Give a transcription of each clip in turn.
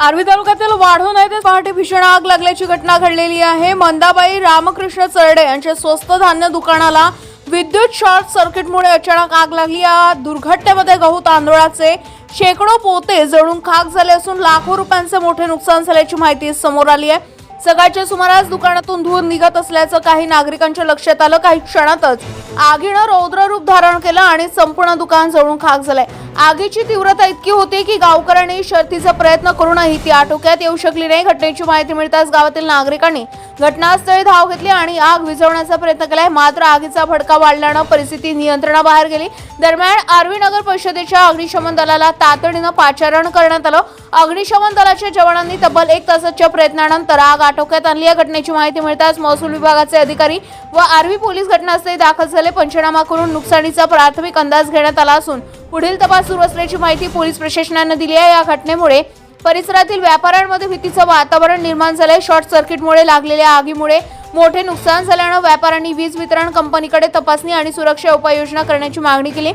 आर्वी तालुक्यातील वाढून येथे पहाटे भीषण आग लागल्याची घटना घडलेली आहे. मंदाबाई रामकृष्ण चरडे यांच्या स्वस्त धान्य दुकानाला विद्युत शॉर्ट सर्किटमुळे अचानक आग लागली. या दुर्घटनेमध्ये गहू तांदूळाचे शेकडो पोते जळून खाक झाले असून लाखो रुपयांचे मोठे नुकसान झाल्याची माहिती समोर आली आहे. सकाळच्या सुमारास दुकानातून धूर निघत असल्याचं काही नागरिकांच्या लक्षात आलं. काही क्षणातच आगीनं रौद्र रूप धारण केलं आणि संपूर्ण दुकान जळून खाक झालंय. आगीची तीव्रता इतकी होती की गावकऱ्यांनी शर्थीचा प्रयत्न करूनही ती आटोक्यात येऊ शकली नाही. घटनेची माहिती मिळताच गावातील नागरिकांनी घटनास्थळी धाव घेतली आणि आग विझवण्याचा प्रयत्न केलाय. मात्र आगीचा भडका वाढल्यानं परिस्थिती नियंत्रणाबाहेर गेली. दरम्यान आर्वी नगर परिषदेच्या अग्निशमन दलाला तातडीनं पाचारण करण्यात आलं. अग्निशमन दलाच्या जवानांनी तब्बल एक तासाच्या प्रयत्नानंतर आग आटोक्यात आणली. या घटनेची माहिती मिळताच महसूल विभागाचे अधिकारी व आर्वी पोलीस घटनास्थळी दाखल झाले. पंचनामा करून नुकसानीचा प्राथमिक अंदाज घेण्यात आला असून पुढील तपास सुरू असल्याची माहिती पोलीस प्रशासनानं दिली आहे. या घटनेमुळे परिसरातील व्यापाऱ्यांमध्ये भीतीचं वातावरण निर्माण झालंय. शॉर्ट सर्किटमुळे लागलेल्या आगीमुळे मोठे नुकसान झाल्यानं व्यापाऱ्यांनी वीज वितरण कंपनीकडे तपासणी आणि सुरक्षा उपाययोजना करण्याची मागणी केली.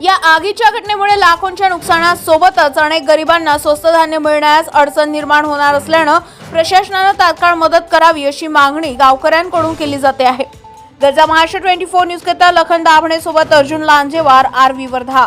या आगीच्या घटनेमुळे लाखोंच्या नुकसानासोबतच अनेक गरिबांना स्वस्त धान्य मिळण्यास अडचण निर्माण होणार असल्यानं प्रशासनानं तात्काळ मदत करावी अशी मागणी गावकऱ्यांकडून केली जाते आहे. गरजा महाराष्ट्र ट्वेंटी फोर न्यूज करता लखन दाभणे सोबत अर्जुन लांजेवार आरवी वर्धा.